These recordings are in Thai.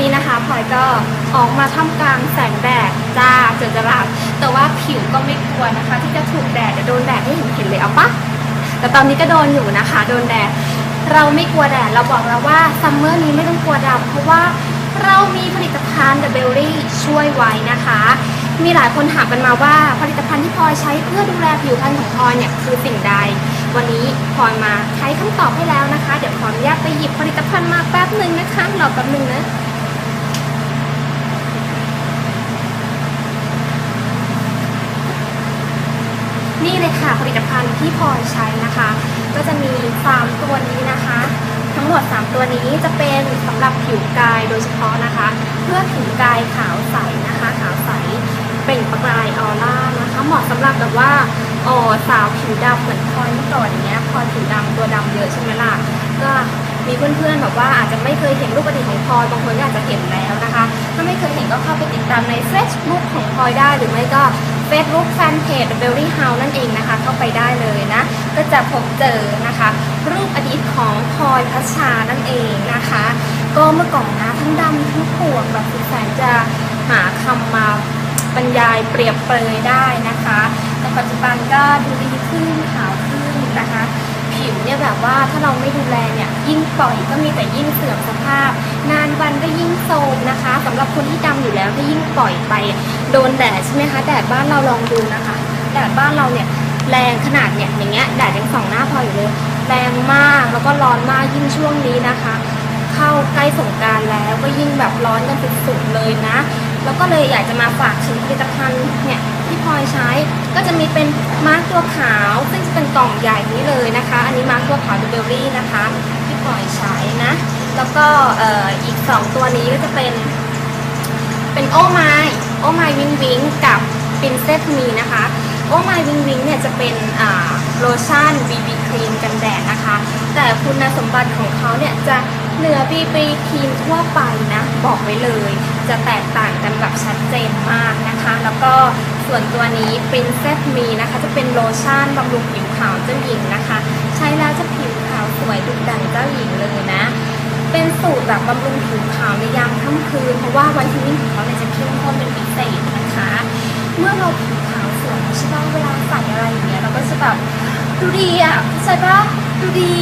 นี้นะคะพลอยก็ออกมาท่ามกลางแสงแดดจ้าเจอจะหลับแต่ว่าผิวก็ไม่กลัวนะคะ ที่จะถูกแดดเดี๋ยวโดนแดดให้เห็นเห็นเลยเอาปะแต่ตอนนี้ก็โดนอยู่นะคะ โดนแดดเราไม่กลัวแดดเราบอกแล้วว่าซัมเมอร์นี้ไม่ต้องกลัวดำเพราะว่าเรามีผลิตภัณฑ์ The Berry ช่วยไว้นะคะ มีหลายคนถามกันมาว่าผลิตภัณฑ์ที่พลอยใช้เพื่อดูแลผิวพรรณของพลอยเนี่ยคือสิ่งใด วันนี้พลอยมาใช้คำตอบให้แล้วนะคะ เดี๋ยวขออนุญาตไปหยิบผลิตภัณฑ์มาแป๊บหนึ่งนะคะรอแป๊บหนึ่งนะ นี่เลย ค่ะผลิตภัณฑ์ที่พลอยใช้นะคะ ก็จะมี 3 ตัวนี้นะคะ ทั้งหมด 3 ตัวนี้จะเป็นสำหรับผิวกายโดยเฉพาะนะคะ เพื่อผิวกายขาวใสนะคะ ขาวใสเปล่งประกายออร่านะคะเหมาะสำหรับแบบว่าอ๋อสาวผิวดำเหมือนพลอยเมื่อก่อนเนี้ยพลอยผิวดำตัวดำเยอะใช่ไหมล่ะก็มีเพื่อนๆแบบว่าอาจจะไม่เคยเห็นรูปอดีตของพลอยบางคนก็อาจจะเห็นแล้วนะคะ ถ้าไม่เคยเห็นก็เข้าไปติดตามใน Facebook ของพลอยได้หรือไม่ก็ Facebook Fanpage b e l l y House นั่นเองนะคะ เข้าไปได้เลยนะ ก็จะพบเจอนะคะ รูปอดีตของพลอยพัชชานั่นเองนะคะ ก็เมื่อก่อนนะทั้งดำทั้งขวบแบบสุดแสนจะหาคำมาบรรยายเปรียบเปรยได้นะคะ แต่ปัจจุบันก็ดูดีขึ้นขาวขึ้นนะคะ ผิวเนี่ยแบบว่าถ้าเราไม่ดูแลเนี่ยยิ่งปล่อยก็มีแต่ยิ่งเสื่อมสภาพ นานวันก็ยิ่งโทรมนะคะสำหรับคนที่ดำอยู่แล้วถ้ายิ่งปล่อยไป โดนแดดใช่ไหมคะแดดบ้านเราลองดูนะคะแดดบ้านเราเนี่ยแรงขนาดเนี่ยอย่างเงี้ยแดดยังส่องหน้าพออยู่เลยแรงมากแล้วก็ร้อนมากยิ่งช่วงนี้นะคะ เข้าใกล้สงการแล้วก็ยิ่งแบบร้อนกันสุดๆเลยนะ แล้วก็เลยอยากจะมาฝากถึงผลิตภัณฑ์เนี่ยที่พลอยใช้ก็จะมีเป็นมาร์กตัวขาว ซึ่งจะเป็นก อันนี้มาร์กตัวขาวดูเบลลี่นะคะที่พลอยใช้นะ แล้วก็อ่ออีก 2 ตัวนี้ก็จะเป็น เป็นโอไมโอไมวิงวิงกับปินเซตมีนะคะโอไมวิงวิงเนี่ยจะเป็นโลชั่นบีบีครีมกันแดดนะคะ แต่คุณสมบัติของเขาเนี่ยจะเหนือบีบีครีมทั่วไปนะบอกไว้เลย จะแตกต่างกันแบบชัดเจนมากนะคะ แล้วก็ส่วนตัวนี้ Princess Me นะคะ จะเป็นโลชั่นบำรุงผิวขาวเจ้าหญิงนะคะ ช้แล้วจะผิวขาวสวยดุดันเจ้าหญิงเลยนะ เป็นสูตรแบบบำรุงผิวขาวในยามค่ำคืน เพราะว่าไวท์เทนนิ่งของเขาเนี่ยจะเข้มข้นเป็นพิเศษนะคะ เมื่อเราผิวขาวสวยใช่ไหมเวลาใส่อะไรอย่างเงี้ยเราก็จะแบบดูดีอะใช่ปะดูดี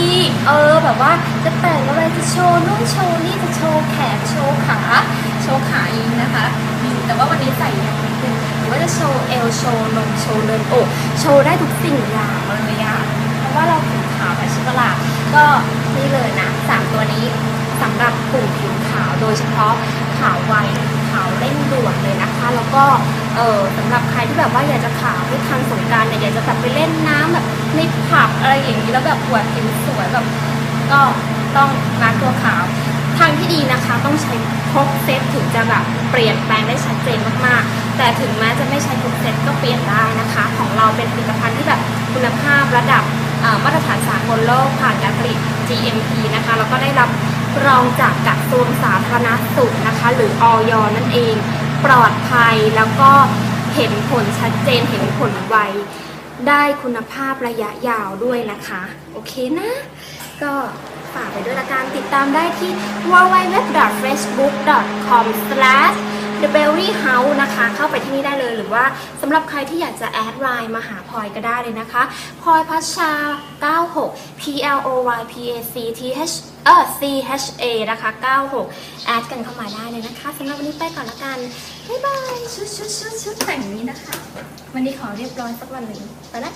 เออแบบว่าจะแต่งอะไรจะโชว์นู่นโชว์นี่จะโชว์แขนโชว์ขา โชว์ขาอีกนะคะ แต่ว่าวันนี้ใส่ย่างนิดนึงหรือว่าจะโชว์เอวโชว์นมโชว์เดินอกโชว์ได้ทุกสิ่งอย่างเลยอะเพราะว่าเราผิว ขาวแบบชิบะลาก็นี่เลยนะสามตัวนี้สำหรับกลุ่มผิวขาวโดยเฉพาะขาวไวขาวเร่งด่วนเลยนะคะ แล้วก็เออสำหรับใครที่แบบว่าอยากจะขาวไม่ทันสงการเนี่ยอยากจะแบบไปเล่นน้ำแบบในผับอะไรอย่างนี้แล้วแบบอวดผิวสวยแบบก็ต้องมาตัวขาวทางที่ดีนะคะต้องใช้ครบเซตถึงจะแบบเปลี่ยนแปลงได้ชัดเจนมากๆ แต่ถึงแม้จะไม่ใช้ครบเซตก็เปลี่ยนได้นะคะ ของเราเป็นผลิตภัณฑ์ที่แบบคุณภาพระดับ มาตรฐานสากลโลกผ่านการผลิต GMP นะคะแล้วก็ได้รับรองจากกระทรวงสาธารณสุขนะคะ หรืออยนั่นเอง ปลอดภัยแล้วก็เห็นผลชัดเจนเห็นผลไว ได้คุณภาพระยะยาวด้วยนะคะ โอเคนะ ก็ฝากไปด้วยละกันติดตามได้ที่ www.facebook.com The Berry House นะคะ เข้าไปที่นี่ได้เลยหรือว่าสำหรับใครที่อยากจะแอดไลน์มาหาพลอยก็ได้เลยนะคะพลอยพัชชา 96 P L O Y P A C T H เออ C H A นะคะ 96 แอดกันเข้ามาได้เลยนะคะสำหรับวันนี้ไปก่อนละกัน บ๊ายบาย ชุดชุดชุดชุดแต่งนี้นะคะ วันนี้ขอเรียบร้อยสักวันหนึ่งไปละ